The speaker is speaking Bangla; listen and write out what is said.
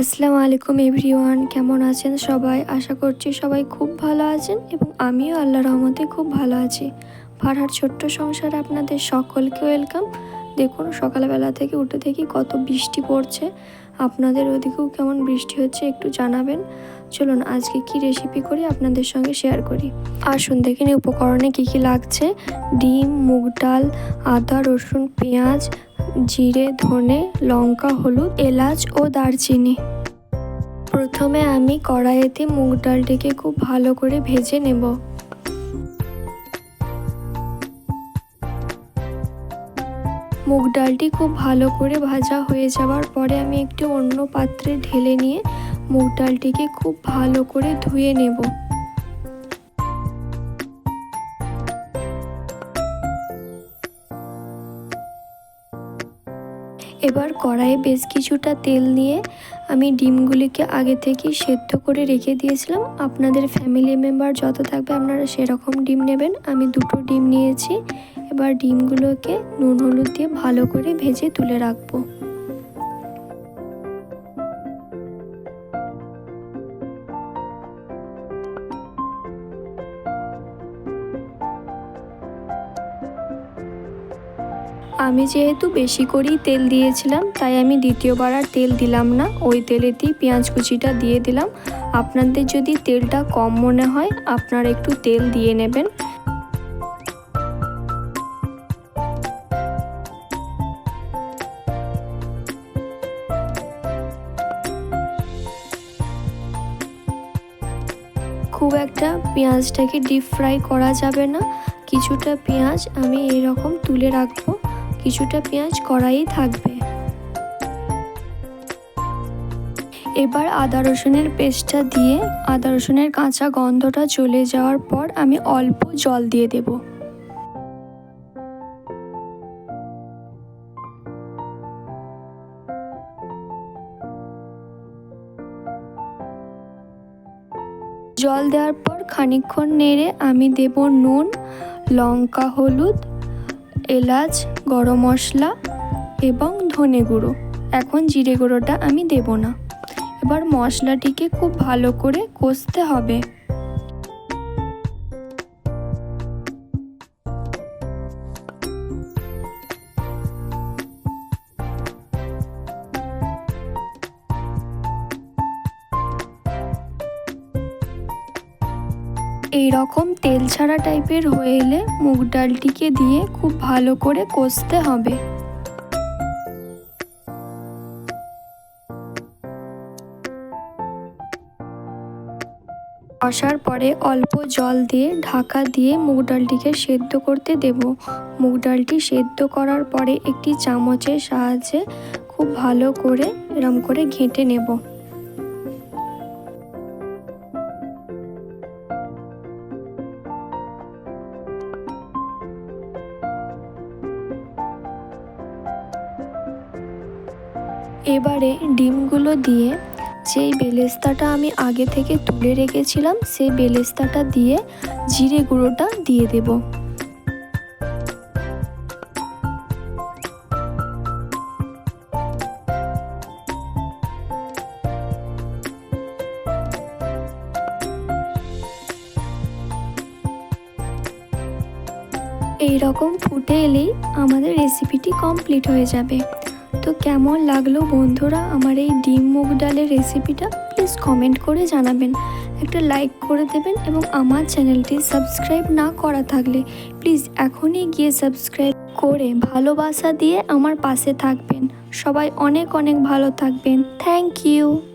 আসসালামু আলাইকুম এভরিওয়ান, কেমন আছেন সবাই? আশা করছি সবাই খুব ভালো আছেন এবং আমিও আল্লাহ রহমতে খুব ভালো আছি। পাড়ার ছোট্ট সংসারে আপনাদের সকলকে ওয়েলকাম। দেখুন, সকালবেলা থেকে উঠে দেখি কত বৃষ্টি পড়ছে। আপনাদের ওদিকেও কেমন বৃষ্টি হচ্ছে একটু জানাবেন। চলুন, আজকে কি রেসিপি করি আপনাদের সঙ্গে শেয়ার করি। আসুন, দেখে দেখিনি উপকরণে কি কি লাগছে। ডিম, মুগ ডাল, আদা, রসুন, পেঁয়াজ জিরে, ধনে, লঙ্কা, হলুদ, এলাচ ও দারচিনি। প্রথমে আমি কড়াইতে মুগ ডালটিকে খুব ভালো করে ভেজে নেব। মুগ ডালটি খুব ভালো করে ভাজা হয়ে যাওয়ার পরে আমি একটি অন্য পাত্রে ঢেলে নিয়ে মুগ ডালটিকে খুব ভালো করে ধুয়ে নেব। এবার কড়াইয়ে বেশ কিছুটা তেল নিয়ে আমি ডিমগুলিকে আগে থেকে সেদ্ধ করে রেখে দিয়েছিলাম। আপনাদের ফ্যামিলি মেম্বার যত থাকবে আপনারা সেরকম ডিম নেবেন। আমি দুটো ডিম নিয়েছি। এবার ডিমগুলোকে নুন, হলুদ দিয়ে ভালো করে ভেজে তুলে রাখব। আমি যেহেতু বেশি করেই তেল দিয়েছিলাম, তাই আমি দ্বিতীয়বার আর তেল দিলাম না। ওই তেলেতেই পেঁয়াজ কুচিটা দিয়ে দিলাম। আপনাদের যদি তেলটা কম মনে হয়, আপনারা একটু তেল দিয়ে নেবেন। খুব একটা পেঁয়াজটাকে ডিপ ফ্রাই করা যাবে না। কিছুটা পেঁয়াজ আমি এরকম তুলে রাখব। কিছুটা পেঁয়াজ কড়াই থাকবে। এবার আদা রসুনের পেস্টটা দিয়ে আদা রসুনের কাঁচা গন্ধটা চলে যাওয়ার পর আমি অল্প জল দিয়ে দেব। জল দেওয়ার পর খানিকক্ষণ নেড়ে আমি দেব নুন, লঙ্কা, হলুদ এলাচ, গরম মশলা এবং ধনে গুঁড়ো। এখন জিরে গুঁড়োটা আমি দেব না। এবার মশলাটিকে খুব ভালো করে কষতে হবে। এই রকম তেল ছাড়া টাইপের হয়ে এলে মুগ ডালটিকে দিয়ে খুব ভালো করে কষতে হবে। কষার পরে অল্প জল দিয়ে ঢাকা দিয়ে মুগ ডালটিকে সেদ্ধ করতে দেব। মুগ ডালটি সেদ্ধ করার পরে একটি চামচের সাহায্যে খুব ভালো করে এরম করে ঘেঁটে নেব। এবারে ডিমগুলো দিয়ে যেই বেলেস্তাটা আমি আগে থেকে তুলে রেখেছিলাম, সেই বেলেস্তাটা দিয়ে জিরে গুঁড়োটা দিয়ে দেব। এই রকম ফুটে এলেই আমাদের রেসিপিটি কমপ্লিট হয়ে যাবে। তো কেমন লাগল বন্ধুরা আমার এই ডিম মুগ ডালের রেসিপিটা? প্লিজ কমেন্ট করে জানাবেন। একটা লাইক করে দেবেন এবং আমার চ্যানেলটি সাবস্ক্রাইব না করা থাকলে প্লিজ এখনই গিয়ে সাবস্ক্রাইব করে ভালোবাসা দিয়ে আমার পাশে থাকবেন। সবাই অনেক অনেক ভালো থাকবেন। Thank you